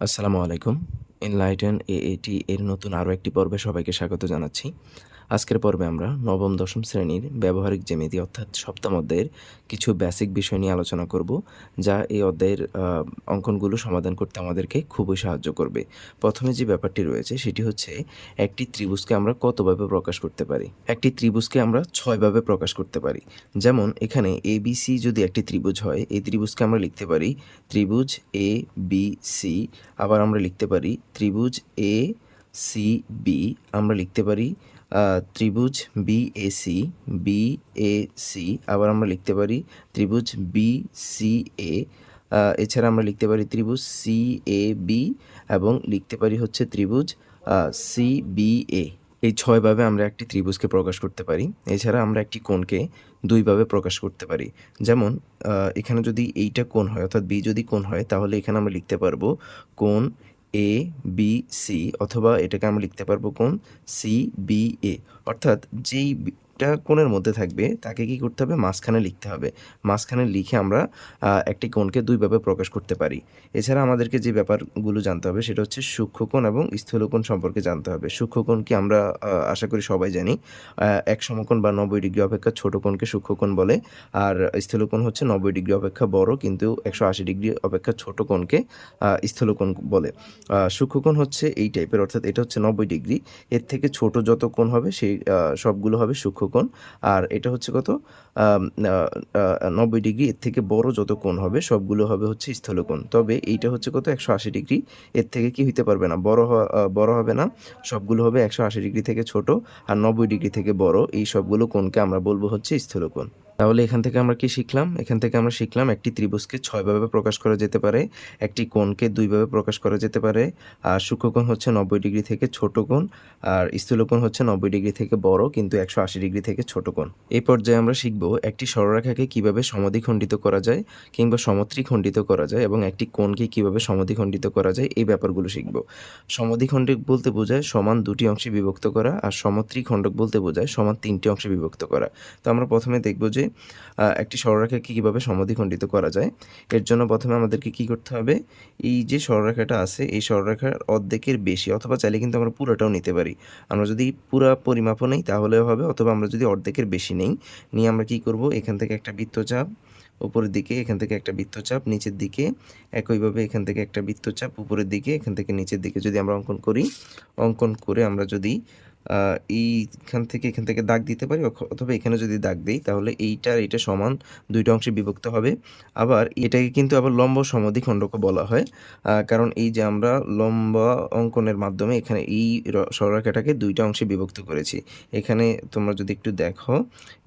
আসসালামু আলাইকুম। এনলাইটেন এটি এর নতুন আরও একটি পর্বে সবাইকে স্বাগত জানাচ্ছি। আজকের পর্বে আমরা নবম, দশম শ্রেণির ব্যবহারিক জ্যামিতি অর্থাৎ সপ্তম অধ্যায়ের কিছু বেসিক বিষয় নিয়ে আলোচনা করব, যা এই অধ্যায়ের অঙ্কনগুলো সমাধান করতে আমাদেরকে খুবই সাহায্য করবে। প্রথমে যে ব্যাপারটি রয়েছে, সেটি হচ্ছে একটি ত্রিভুজকে আমরা কতভাবে প্রকাশ করতে পারি? একটি ত্রিভুজকে আমরা ছয়ভাবে প্রকাশ করতে পারি। যেমন, এখানে এ বি সি যদি একটি ত্রিভুজ হয়, এই ত্রিভুজকে আমরা লিখতে পারি ত্রিভুজ এ বি সি, আবার আমরা লিখতে পারি ত্রিভুজ এ সি বি, আমরা লিখতে পারি ত্রিভুজ B A C B A C আবার আমরা লিখতে পারি ত্রিভুজ বি সি এ এছাড়া আমরা লিখতে পারি ত্রিভুজ সি এ বি এবং লিখতে পারি হচ্ছে ত্রিভুজ সি বি এ এই ছয়ভাবে আমরা একটি ত্রিভুজকে প্রকাশ করতে পারি। এছাড়া আমরা একটি কোণকে দুইভাবে প্রকাশ করতে পারি। যেমন এখানে যদি এইটা কোণ হয়, অর্থাৎ বি যদি কোণ হয়, তাহলে এখানে আমরা লিখতে পারব কোণ এ বি সি অথবা এটাকে আমরা লিখতে পারব কোণ সি বি এ অর্থাৎ যেই টা কোণের মধ্যে থাকবে, তাকে কি করতে হবে? মাঝখানে লিখতে হবে। মাঝখানে লিখে আমরা একটি কোণকে দুইভাবে প্রকাশ করতে পারি। এছাড়া আমাদেরকে যে ব্যাপারগুলো জানতে হবে সেটা হচ্ছে সূক্ষ্মকোণ এবং স্থূলকোণ সম্পর্কে জানতে হবে। সূক্ষ্মকোণ কি আমরা আশা করি সবাই জানি। এক সমকোণ বা নব্বই ডিগ্রি অপেক্ষা ছোট কোণকে সূক্ষ্মকোণ বলে। আর স্থূলকোণ হচ্ছে নব্বই ডিগ্রি অপেক্ষা বড়, কিন্তু একশো আশি ডিগ্রি অপেক্ষা ছোট কোণকে স্থূলকোণ বলে। সূক্ষ্মকোণ হচ্ছে এই টাইপের অর্থাৎ এটা হচ্ছে নব্বই ডিগ্রি। এর থেকে ছোট যত কোণ হবে, সেই সবগুলো হবে সূক্ষ্মকোণ আর এটা হচ্ছে কত? নব্বই ডিগ্রি, এর থেকে বড় যত কোণ হবে, সবগুলো হবে হচ্ছে স্থলকোণ। তবে এইটা হচ্ছে কত? একশো আশি ডিগ্রি, এর থেকে কি হইতে পারবে না? বড় বড় হবে না, সবগুলো হবে একশো আশি ডিগ্রি থেকে ছোট, আর নব্বই ডিগ্রি থেকে বড়, এই সবগুলো কোণকে আমরা বলব হচ্ছে স্থূলকোণ। তাহলে এখান থেকে আমরা কি শিখলাম? এখান থেকে আমরা শিখলাম একটি ত্রিভুজকে ছয়ভাবে প্রকাশ করা যেতে পারে, একটি কোণকে দুইভাবে প্রকাশ করা যেতে পারে। আর সূক্ষ্মকোণ হচ্ছে নব্বই ডিগ্রি থেকে ছোট কোণ, আর স্থূলকোণ হচ্ছে নব্বই ডিগ্রি থেকে বড়, কিন্তু একশো আশি ডিগ্রি থেকে ছোট কোণ। এই পর্যায়ে আমরা শিখব একটি সরলরেখাকে কীভাবে সমদ্বিখণ্ডিত করা যায় কিংবা সমত্রিখণ্ডিত করা যায় এবং একটি কোণকে কীভাবে সমদ্বিখণ্ডিত করা যায়, এই ব্যাপারগুলো শিখব। সমদ্বিখণ্ডক বলতে বোঝায় সমান দুটি অংশে বিভক্ত করা, আর সমত্রিখণ্ডক বলতে বোঝায় সমান তিনটি অংশে বিভক্ত করা। তো আমরা প্রথমে দেখব যে আহ, একটি সরলরেখাকে কীভাবে সমদ্বিখণ্ডিত করা যায়? এর জন্য প্রথমে আমাদেরকে কি করতে হবে? এই যে সরলরেখাটা আছে এই সরলরেখার অর্ধেকের বেশি অথবা চাইলে কিন্তু আমরা পুরোটাও নিতে পারি। আমরা যদি পুরো পরিমাপও নেই তাহলেও হবে অথবা আমরা যদি অর্ধেকের বেশি নেই নিয়ে আমরা কি করব? এখান থেকে একটা বৃত্তচাপ উপরের দিকে এখান থেকে একটা বৃত্তচাপ নিচের দিকে একইভাবে এখান থেকে একটা বৃত্তচাপ উপরের দিকে এখান থেকে নিচের দিকে যদি আমরা অঙ্কন করি অঙ্কন করে আমরা যদি এইখান থেকে এখান থেকে দাগ দিতে পারি অথবা এখানে যদি দাগ দিই, তাহলে এইটা এটা সমান দুইটা অংশে বিভক্ত হবে। আবার এটাকে কিন্তু আবার লম্ব সমদ্বিখণ্ডকও বলা হয় কারণ এই যে আমরা লম্বা অঙ্কনের মাধ্যমে এখানে এই সরলরেখাটাকে দুইটা অংশে বিভক্ত করেছি। এখানে তোমরা যদি একটু দেখো,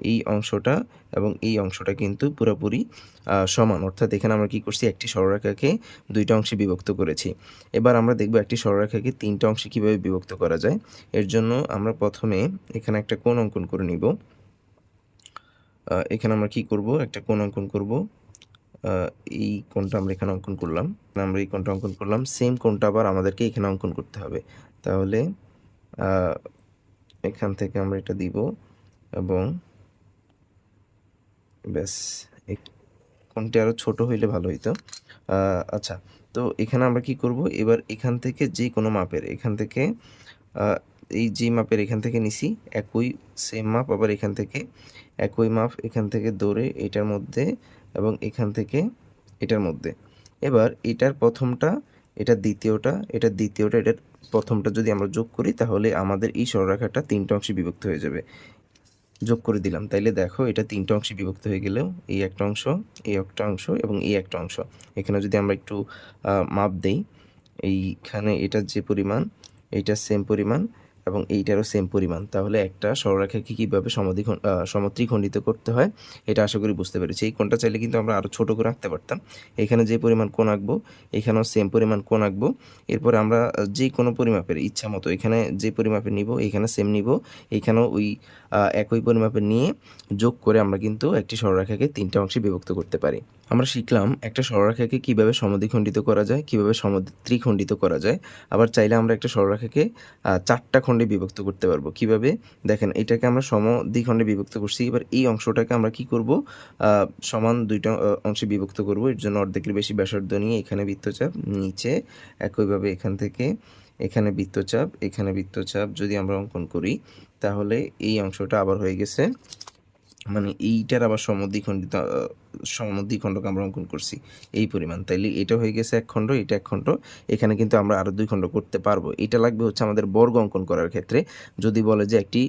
এই অংশটা এবং এই অংশটা কিন্তু পুরোপুরি সমান। অর্থাৎ এখানে আমরা কি করছি, একটি সরলরেখাকে দুইটা অংশে বিভক্ত করেছি। এবার আমরা দেখব একটি সরলরেখাকে তিনটা অংশে কীভাবে বিভক্ত করা যায়। এর জন্য আমরা প্রথমে এখানে একটা কোণ অঙ্কন করে নিব। এখানে আমরা কি করব? একটা কোণ অঙ্কন করব। এই কোণটা আমরা এখানে অঙ্কন করলাম। আমরা এই কোণটা অঙ্কন করলাম। সেম কোণটা আবার আমাদেরকে এখানে অঙ্কন করতে হবে। তাহলে এখান থেকে আমরা এটা দিব এবং ব্যাস কোণটা আরও ছোট হইলে ভালো হইতো। আচ্ছা তো এখানে আমরা কি করব? এবার এখান থেকে যে কোনো মাপের, এখান থেকে এই যে মাপের এখান থেকে নিছি, একই সেম মাপ, আবার এখান থেকে একই মাপ, এখান থেকে দৌড়ে এটার মধ্যে এবং এখান থেকে এটার মধ্যে। এবার এটার প্রথমটা এটার দ্বিতীয়টা এটার দ্বিতীয়টা এটার প্রথমটা যদি আমরা যোগ করি, তাহলে আমাদের এই সরলরেখাটা তিনটা অংশে বিভক্ত হয়ে যাবে। যোগ করে দিলাম, তাইলে দেখো এটা তিনটা অংশে বিভক্ত হয়ে গেলেও এই একটা অংশ, এই একটা অংশ এবং এই একটা অংশ। এখানে যদি আমরা একটু মাপ দেই, এইখানে এটার যে পরিমাণ এইটা সেম পরিমাণ এবং এইটারও সেম পরিমাণ। তাহলে একটা সরলরেখাকে কীভাবে সমদ্বিখণ্ড সমত্রিখণ্ডিত করতে হয়, এটা আশা করি বুঝতে পেরেছি। এই কোণটা চাইলে কিন্তু আমরা আরও ছোটো করে রাখতে পারতাম। এখানে যে পরিমাণ কোণ আঁকবো, এখানেও সেম পরিমাণ কোণ আঁকবো। এরপরে আমরা যে কোনো পরিমাপের ইচ্ছা মতো, এখানে যে পরিমাপের নিব, এখানে সেম নিব। এখানেও ওই একই পরিমাপের নিয়ে যোগ করে আমরা কিন্তু একটি সরলরেখাকে তিনটা অংশে বিভক্ত করতে পারি। আমরা শিখলাম একটা সরলরেখাকে কীভাবে সমদ্বিখণ্ডিত করা যায়, কীভাবে সমদ্বিখণ্ডিত করা যায়। আবার চাইলে আমরা একটা সরলরেখাকে চারটা খণ্ডে বিভক্ত করতে পারব। কীভাবে? দেখেন, এটাকে আমরা সমদ্বিখণ্ডে বিভক্ত করছি। এবার এই অংশটাকে আমরা কি করব? সমান দুইটা অংশে বিভক্ত করব। এর জন্য অর্ধেকের বেশি ব্যাসার্ধ নিয়ে এখানে বৃত্তচাপ নিচে, একইভাবে এখান থেকে এখানে বৃত্তচাপ এখানে বৃত্তচাপ যদি আমরা অঙ্কন করি, তাহলে এই অংশটা আবার হয়ে গেছে। মানে এইটার আবার সমদ্বিখণ্ডিত সমদ্বিখণ্ডকে আমরা অঙ্কন করছি। এই পরিমাণ। তাইলে এটা হয়ে গেছে এক খণ্ড, এটা এক খণ্ড। এখানে কিন্তু আমরা আরও দুই খণ্ড করতে পারব। এটা লাগবে হচ্ছে আমাদের বর্গ অঙ্কন করার ক্ষেত্রে। যদি বলে যে একটি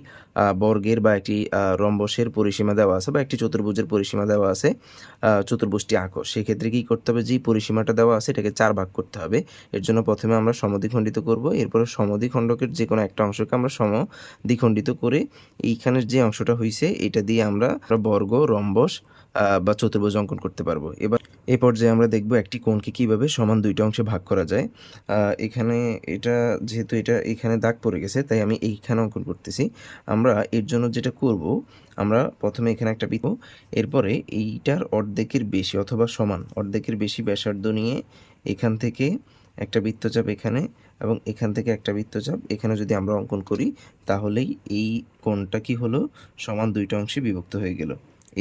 বর্গের বা একটি রম্বসের পরিসীমা দেওয়া আছে বা একটি চতুর্ভুজের পরিসীমা দেওয়া আছে চতুর্ভুজটি আঁকো। সেক্ষেত্রে কী করতে হবে? যে পরিসীমাটা দেওয়া আছে এটাকে চার ভাগ করতে হবে। এর জন্য প্রথমে আমরা সমদ্বিখণ্ডিত করব। এরপরে সমদ্বিখণ্ডকের যে কোনো একটা অংশকে আমরা সমদ্বিখণ্ডিত করে এইখানের যে অংশটা হয়েছে এটা দিয়ে আমরা বর্গ, রম্বস বা চতুর্ভুজ অঙ্কন করতে পারব। এবার এই পর্যায়ে আমরা দেখব একটি কোণকে কীভাবে সমান দুইটা অংশে ভাগ করা যায়। এখানে এটা, যেহেতু এটা এখানে দাগ পড়ে গেছে, তাই আমি এইখানে অঙ্কন করতেছি। আমরা এর জন্য যেটা করব, আমরা প্রথমে এখানে একটা বৃত্ত এরপরে এইটার অর্ধেকের বেশি অথবা সমান অর্ধেকের বেশি ব্যাসার্ধ নিয়ে এখান থেকে একটা বৃত্তচাপ এখানে এবং এখান থেকে একটা বৃত্তচাপ এখানে যদি আমরা অঙ্কন করি, তাহলেই এই কোণটা কি হলো? সমান দুইটা অংশে বিভক্ত হয়ে গেল।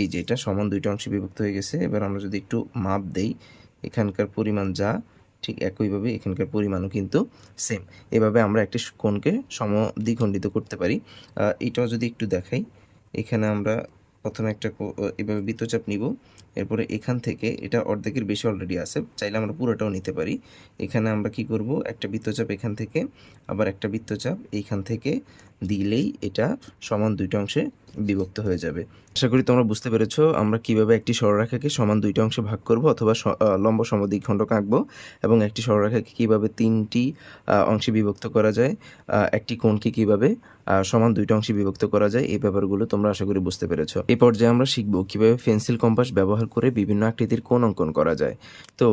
এই যে এটা সমান দুইটা অংশে বিভক্ত হয়ে গেছে। এবার আমরা যদি একটু মাপ দেই, এখানকার পরিমাণ যা, ঠিক একইভাবে এখানকার পরিমাণও কিন্তু সেম এভাবে আমরা একটি কোণকে সমদ্বিখণ্ডিত করতে পারি। এটাও যদি একটু দেখাই, এখানে আমরা প্রথমে একটা এভাবে বৃত্তচাপ নিব। এরপরে এখান থেকে এটা অর্ধেকের বেশি অলরেডি আছে, চাইলে আমরা পুরোটাও নিতে পারি। এখানে আমরা কি করব? একটা বৃত্তচাপ এখান থেকে, আবার একটা বৃত্তচাপ এইখান থেকে দিলেই এটা সমান দুইটা অংশে বিভক্ত হয়ে যাবে। আশা করি তোমরা বুঝতে পেরেছ আমরা কীভাবে একটি সরলরেখাকে সমান দুইটা অংশে ভাগ করব অথবা লম্ব সমদ্বিখণ্ডক আঁকবো এবং একটি সরলরেখাকে কীভাবে তিনটি অংশে বিভক্ত করা যায় একটি কোণকে কীভাবে সমান দুইটা অংশে বিভক্ত করা যায়, এই ব্যাপারগুলো তোমরা আশা করি বুঝতে পেরেছ। এই পর্যায়ে আমরা শিখব কীভাবে পেন্সিল কম্পাস ব্যবহার করে বিভিন্ন আকৃতির কোণ অঙ্কন করা যায়। তো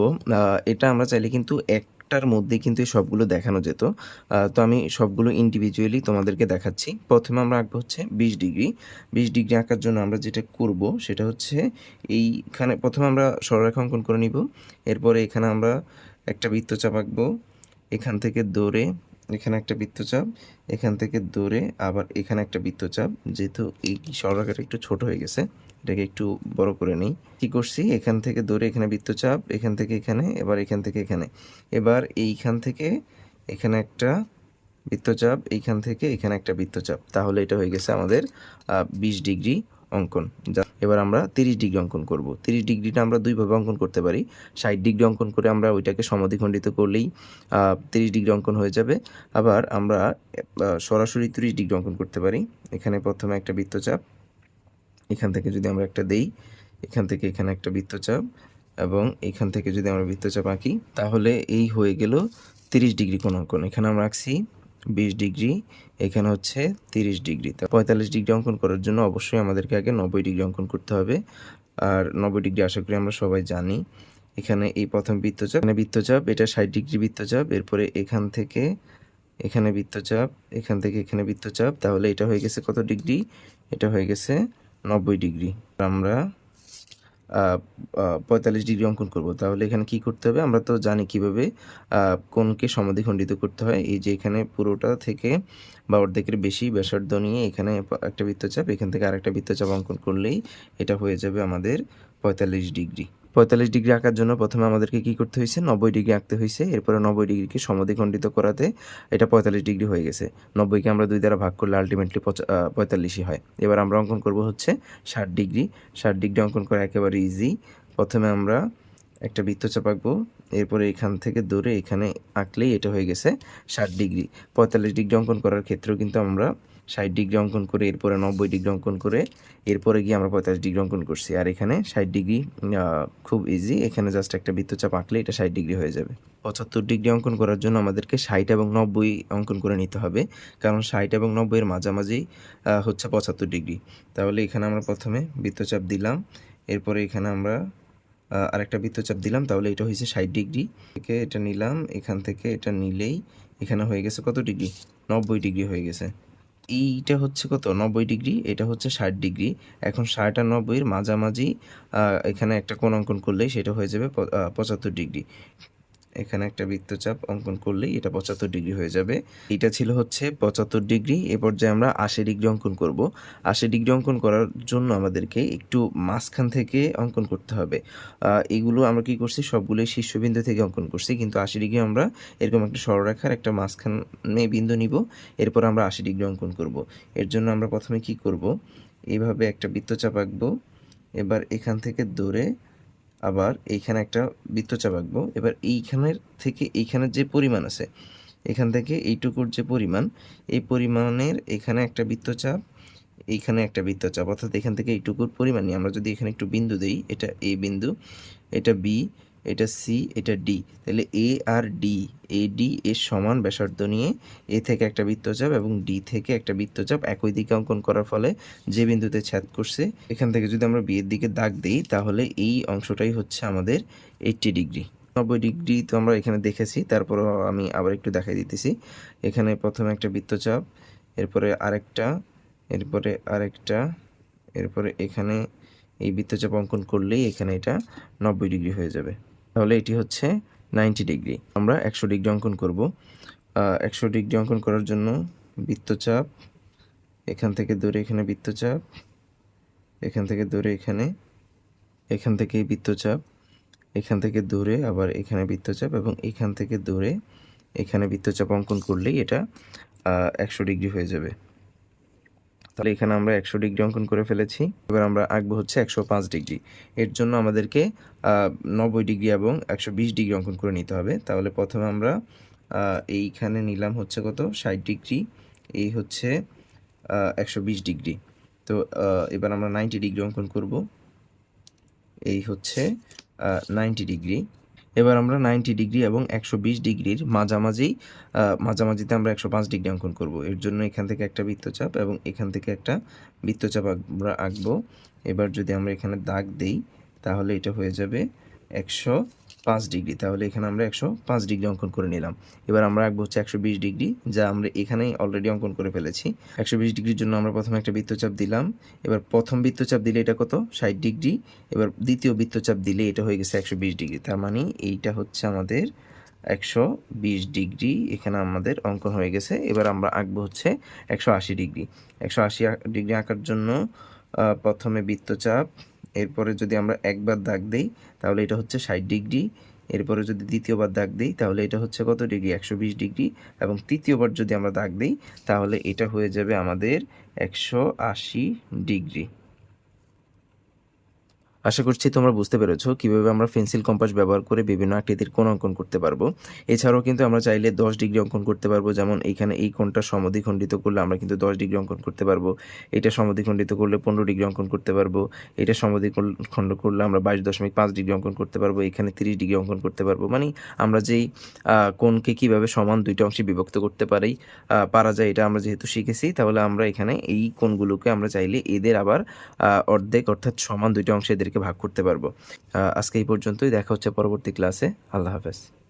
এটা আমরা চাইলে কিন্তু একটার মধ্যে কিন্তু সবগুলো দেখানো যেত। তো আমি সবগুলো ইন্ডিভিজুয়ালি তোমাদেরকে দেখাচ্ছি। প্রথমে আমরা আঁকবো হচ্ছে বিশ ডিগ্রি। বিশ ডিগ্রি আঁকার জন্য আমরা যেটা করব সেটা হচ্ছে এইখানে প্রথমে আমরা সরলরেখা অঙ্কন করে নিব। এরপরে এখানে আমরা একটা বৃত্তচাপ আঁকবো। এখান থেকে দৌড়ে এখানে একটা বৃত্তচাপ, এখান থেকে দৌড়ে আবার এখানে একটা বৃত্তচাপ। যেহেতু এই সরলরেখাটা একটু ছোট হয়ে গেছে এটাকে একটু বড় করে নিই। কি করছি? এখান থেকে ধরে এখানে বৃত্তচাপ, এখান থেকে এখানে, এবার এখান থেকে এখানে। এবার এইখান থেকে এখানে একটা বৃত্তচাপ, এইখান থেকে এখানে একটা বৃত্তচাপ। তাহলে এটা হয়ে গেছে আমাদের বিশ ডিগ্রি অঙ্কন। যা- এবার আমরা তিরিশ ডিগ্রি অঙ্কন করব। তিরিশ ডিগ্রিটা আমরা দুইভাবে অঙ্কন করতে পারি। ষাট ডিগ্রি অঙ্কন করে আমরা ওইটাকে সমদ্বিখণ্ডিত করলেই তিরিশ ডিগ্রি অঙ্কন হয়ে যাবে। আবার আমরা সরাসরি তিরিশ ডিগ্রি অঙ্কন করতে পারি। এখানে প্রথমে একটা বৃত্তচাপ এখান থেকে যদি আমরা একটা দেই, এখান থেকে এখানে একটা বৃত্তচাপ এবং এখান থেকে যদি আমরা বৃত্তচাপ আঁকি, তাহলে এই হয়ে গেল তিরিশ ডিগ্রি কোন অঙ্কন এখানে আমরা আঁকছি বিশ ডিগ্রি, এখানে হচ্ছে তিরিশ ডিগ্রি। তা পঁয়তাল্লিশ ডিগ্রি অঙ্কন করার জন্য অবশ্যই আমাদেরকে আগে নব্বই ডিগ্রি অঙ্কন করতে হবে। আর নব্বই ডিগ্রি আশা করি আমরা সবাই জানি। এখানে এই প্রথম বৃত্তচাপ, এখানে বৃত্তচাপ, এটা ষাট ডিগ্রি বৃত্তচাপ, এরপরে এখান থেকে এখানে বৃত্তচাপ, এখান থেকে এখানে বৃত্তচাপ, তাহলে এটা হয়ে গেছে কত ডিগ্রি? এটা হয়ে গেছে নব্বই ডিগ্রি। আমরা পঁয়তাল্লিশ ডিগ্রি অঙ্কন করব। তাহলে এখানে কি করতে হবে? আমরা তো জানি কীভাবে কোনকে সমদ্বিখণ্ডিত করতে হয়। এই যে এখানে পুরোটা থেকে বা অর্ধেকের বেশি ব্যাসার্ধ নিয়ে এখানে একটা বৃত্তচাপ, এখান থেকে আরেকটা বৃত্তচাপ অঙ্কন করলেই এটা হয়ে যাবে আমাদের পঁয়তাল্লিশ ডিগ্রি। পঁয়তাল্লিশ ডিগ্রি আঁকার জন্য প্রথমে আমাদেরকে কি করতে হয়েছে? নব্বই ডিগ্রি আঁকতে হয়েছে। এরপরে নব্বই ডিগ্রিকে সমদ্বিখণ্ডিত করাতে এটা পঁয়তাল্লিশ ডিগ্রি হয়ে গেছে। নব্বইকে আমরা দুই দ্বারা ভাগ করলে আলটিমেটলি পঁয়তাল্লিশই হয়। এবার আমরা অঙ্কন করব হচ্ছে ষাট ডিগ্রি। ষাট ডিগ্রি অঙ্কন করা একেবারে ইজি প্রথমে আমরা একটা বৃত্তচাপ আঁকবো। এরপরে এখান থেকে দূরে এখানে আঁকলেই এটা হয়ে গেছে ষাট ডিগ্রি। পঁয়তাল্লিশ ডিগ্রি অঙ্কন করার ক্ষেত্রেও কিন্তু আমরা ষাট ডিগ্রি অঙ্কন করে, এরপরে নব্বই ডিগ্রি অঙ্কন করে, এরপরে গিয়ে আমরা পঁয়তাল্লিশ ডিগ্রি অঙ্কন করছি। আর এখানে ষাট ডিগ্রি খুব ইজি এখানে জাস্ট একটা বৃত্তচাপ আঁকলে এটা ষাট ডিগ্রি হয়ে যাবে। পঁচাত্তর ডিগ্রি অঙ্কন করার জন্য আমাদেরকে ষাট এবং নব্বই অঙ্কন করে নিতে হবে। কারণ ষাট এবং নব্বইয়ের মাঝামাঝি হচ্ছে পঁচাত্তর ডিগ্রি। তাহলে এখানে আমরা প্রথমে বৃত্তচাপ দিলাম। এরপরে এখানে আমরা আরেকটা বৃত্তচাপ দিলাম। তাহলে এটা হয়েছে ষাট ডিগ্রি। থেকে এটা নিলাম। এখান থেকে এটা নিলেই এখানে হয়ে গেছে কত ডিগ্রি? নব্বই ডিগ্রি হয়ে গেছে। এইটা হচ্ছে কত? নব্বই ডিগ্রি, এটা হচ্ছে ষাট ডিগ্রি। এখন ষাট আর নব্বইয়ের মাঝামাঝি এখানে একটা কোণ অঙ্কন করলেই সেটা হয়ে যাবে পঁচাত্তর ডিগ্রি। এখানে একটা বৃত্তচাপ অঙ্কন করলেই এটা পঁচাত্তর ডিগ্রি হয়ে যাবে। এটা ছিল হচ্ছে পঁচাত্তর ডিগ্রি। এ পর্যায়ে আমরা আশি ডিগ্রি অঙ্কন করব। আশি ডিগ্রি অঙ্কন করার জন্য আমাদেরকে একটু মাঝখান থেকে অঙ্কন করতে হবে। এগুলো আমরা কি করছি? সবগুলোই শীর্ষবিন্দু থেকে অঙ্কন করছি। কিন্তু আশি ডিগ্রি আমরা এরকম একটা সরলরেখার একটা মাঝখানে বিন্দু নিব। এরপর আমরা আশি ডিগ্রি অঙ্কন করব। এর জন্য আমরা প্রথমে কি করব? এইভাবে একটা বৃত্তচাপ আঁকবো। এবার এখান থেকে দূরে আবার এইখানে একটা বৃত্তচাপ আঁকবো। এবার এইখানের থেকে এইখানের যে পরিমাণ আছে, এখান থেকে এইটুকুর যে পরিমাণ, এই পরিমাণের এখানে একটা বৃত্তচাপ, এইখানে একটা বৃত্তচাপ। অর্থাৎ এখান থেকে এইটুকুর পরিমাণ নিয়ে আমরা যদি এখানে একটু বিন্দু দিই, এটা এ বিন্দু, এটা বি এটা সি এটা ডি তাহলে এ আর ডি এ ডি এর সমান ব্যাসার্ধ নিয়ে এ থেকে একটা বৃত্তচাপ এবং ডি থেকে একটা বৃত্তচাপ একই দিকে অঙ্কন করার ফলে যে বিন্দুতে ছেদ করছে, এখান থেকে যদি আমরা বিয়ের দিকে দাগ দিই, তাহলে এই অংশটাই হচ্ছে আমাদের এইটটি ডিগ্রি নব্বই ডিগ্রি তো আমরা এখানে দেখেছি তারপর আমি আবার একটু দেখাই দিতেছি। এখানে প্রথমে একটা বৃত্তচাপ, এরপরে আরেকটা এরপরে আরেকটা, এরপরে এখানে এই বৃত্তচাপ অঙ্কন করলেই এখানে এটা নব্বই ডিগ্রি হয়ে যাবে। তাহলে এটি হচ্ছে নাইনটি ডিগ্রি আমরা একশো ডিগ্রি অঙ্কন করব। একশো ডিগ্রি অঙ্কন করার জন্য বৃত্তচাপ, এখান থেকে দূরে এখানে বৃত্তচাপ, এখান থেকে দূরে এখানে, এখান থেকে বৃত্তচাপ, এখান থেকে দূরে আবার এখানে বৃত্তচাপ এবং এখান থেকে দূরে এখানে বৃত্তচাপ অঙ্কন করলেই এটা একশো ডিগ্রি হয়ে যাবে। তাহলে এখানে আমরা একশো ডিগ্রি অঙ্কন করে ফেলেছি। এবার আমরা আঁকবো হচ্ছে একশো পাঁচ ডিগ্রি। এর জন্য আমাদেরকে নব্বই ডিগ্রি এবং একশো বিশ ডিগ্রি অঙ্কন করে নিতে হবে। তাহলে প্রথমে আমরা এইখানে নিলাম হচ্ছে কত? ষাট ডিগ্রি। এই হচ্ছে একশো বিশ ডিগ্রি। তো এবার আমরা নাইনটি ডিগ্রি অঙ্কন করব। এই হচ্ছে নাইনটি ডিগ্রি। এবার আমরা নাইনটি ডিগ্রি এবং একশো বিশ ডিগ্রির মাঝামাঝি মাঝামাঝিতে আমরা একশো পাঁচ ডিগ্রি অঙ্কন করব। এর জন্য এখান থেকে একটা বৃত্তচাপ এবং এখান থেকে একটা বৃত্তচাপ আমরা আঁকবো। এবার যদি আমরা এখানে দাগ দেই, তাহলে এটা হয়ে যাবে একশো পাঁচ ডিগ্রি, তাহলে এখানে আমরা একশো পাঁচ ডিগ্রি অঙ্কন করে নিলাম। এবার আমরা আঁকবো হচ্ছে একশো বিশ ডিগ্রি, যা আমরা এখানেই অলরেডি অঙ্কন করে ফেলেছি। একশো বিশ ডিগ্রির জন্য আমরা প্রথমে একটা বৃত্তচাপ দিলাম। এবার প্রথম বৃত্তচাপ দিলে এটা কত? ষাট ডিগ্রি। এবার দ্বিতীয় বৃত্তচাপ দিলে এটা হয়ে গেছে একশো বিশ ডিগ্রি। তার মানে এইটা হচ্ছে আমাদের একশো বিশ ডিগ্রি, এখানে আমাদের অঙ্কন হয়ে গেছে। এবার আমরা আঁকবো হচ্ছে একশো আশি ডিগ্রি। একশো আশি ডিগ্রি আঁকার জন্য প্রথমে বৃত্তচাপ এরপরে যদি আমরা একবার দাগ দিই, তাহলে এটা হচ্ছে ষাট ডিগ্রি। এরপরে যদি দ্বিতীয়বার দাগ দিই, তাহলে এটা হচ্ছে কত ডিগ্রি? একশো বিশ ডিগ্রি। এবং তৃতীয়বার যদি আমরা দাগ দিই, তাহলে এটা হয়ে যাবে আমাদের একশো আশি ডিগ্রি। আশা করছি তোমরা বুঝতে পেরেছ কীভাবে আমরা পেন্সিল কম্পাস ব্যবহার করে বিভিন্ন আকৃতির কোণ অঙ্কন করতে পারব। এছাড়াও কিন্তু আমরা চাইলে দশ ডিগ্রি অঙ্কন করতে পারব। যেমন এইখানে এই কোণটা সমদ্বিখণ্ডিত করলে আমরা কিন্তু দশ ডিগ্রি অঙ্কন করতে পারব। এটা সমদ্বিখণ্ডিত করলে পনেরো ডিগ্রি অঙ্কন করতে পারব। এটা সমদ্বিখণ্ড করলে আমরা বাইশ দশমিক পাঁচ ডিগ্রি অঙ্কন করতে পারব। এখানে তিরিশ ডিগ্রি অঙ্কন করতে পারব। মানে আমরা যেই কোণকে কীভাবে সমান দুইটা অংশে বিভক্ত করতে পারি পারা যায় এটা আমরা যেহেতু শিখেছি, তাহলে আমরা এখানে এই কোণগুলোকে আমরা চাইলে এদের আবার অর্ধেক অর্থাৎ সমান দুইটা অংশে এদেরকে ভাগ করতে পারব। আজকে এই পর্যন্তই। দেখা হচ্ছে পরবর্তী ক্লাসে। আল্লাহ হাফেজ।